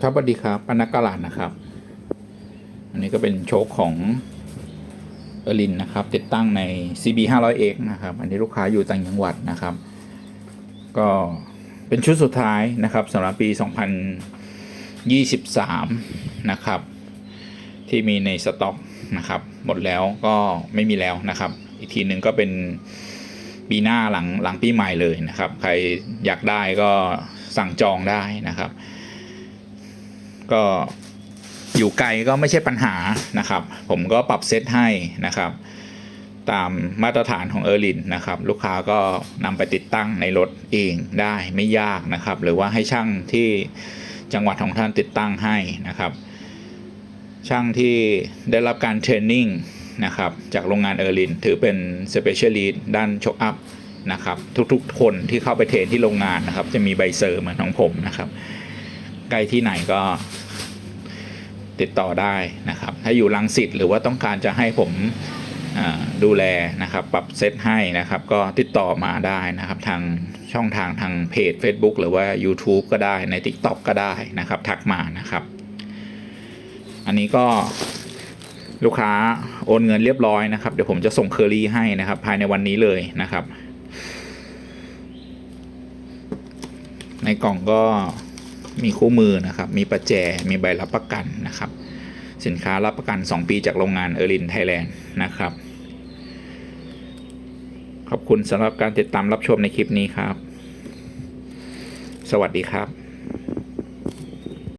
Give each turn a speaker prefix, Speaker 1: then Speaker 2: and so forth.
Speaker 1: ครับสวัสดีครับปนักกาลาดนะครับ อันนี้ก็เป็นโชคของเอร์ลินนะครับ ติดตั้งใน CB 500X นะครับ อันนี้ลูกค้าอยู่ต่างจังหวัดนะครับ ก็เป็นชุดสุดท้ายนะครับสำหรับปี 2023 นะครับ ที่มีในสต็อกนะครับ หมดแล้วก็ไม่มีแล้วนะครับ อีกทีหนึ่งก็เป็นปีหน้าหลังหลังปีใหม่เลยนะครับ ใครอยากได้ก็สั่งจองได้นะครับ ก็อยู่ไกลก็ไม่ใช่ปัญหานะครับ ผมก็ปรับเซตให้นะครับ ตามมาตรฐานของเออร์ลินนะครับ ลูกค้าก็นำไปติดตั้งในรถเองได้ไม่ยากนะครับ หรือว่าให้ช่างที่จังหวัดของท่านติดตั้งให้นะครับ ช่างที่ได้รับการเทรนนิ่งนะครับจากโรงงานเออร์ลินถือเป็นสเปเชียลิสต์ด้านชกอัพนะครับ ทุกๆ คนที่เข้าไปเทรนที่โรงงานนะครับ จะมีใบเซอร์เหมือนของผมนะครับ ใกล้ที่ไหนก็ ติดต่อได้นะครับถ้าอยู่ลังสิตหรือว่าต้องการจะให้ผมดูแลนะครับปรับเซตให้นะครับ ก็ติดต่อมาได้นะครับ ทางช่องทางทางเพจ Facebook หรือว่า YouTube ก็ได้ใน TikTok ก็ได้นะครับ ทักมานะครับ อันนี้ก็ลูกค้าโอนเงินเรียบร้อยนะครับ เดี๋ยวผมจะส่งเคอรี่ให้นะครับ ภายในวันนี้เลยนะครับ ในกล่องก็ มีคู่มือนะครับ มีประแจ มีใบรับประกันนะครับ สินค้ารับประกัน 2 ปีจากโรงงานเออรินไทยแลนด์นะครับ ขอบคุณสำหรับการติดตามรับชมในคลิปนี้ครับ สวัสดีครับ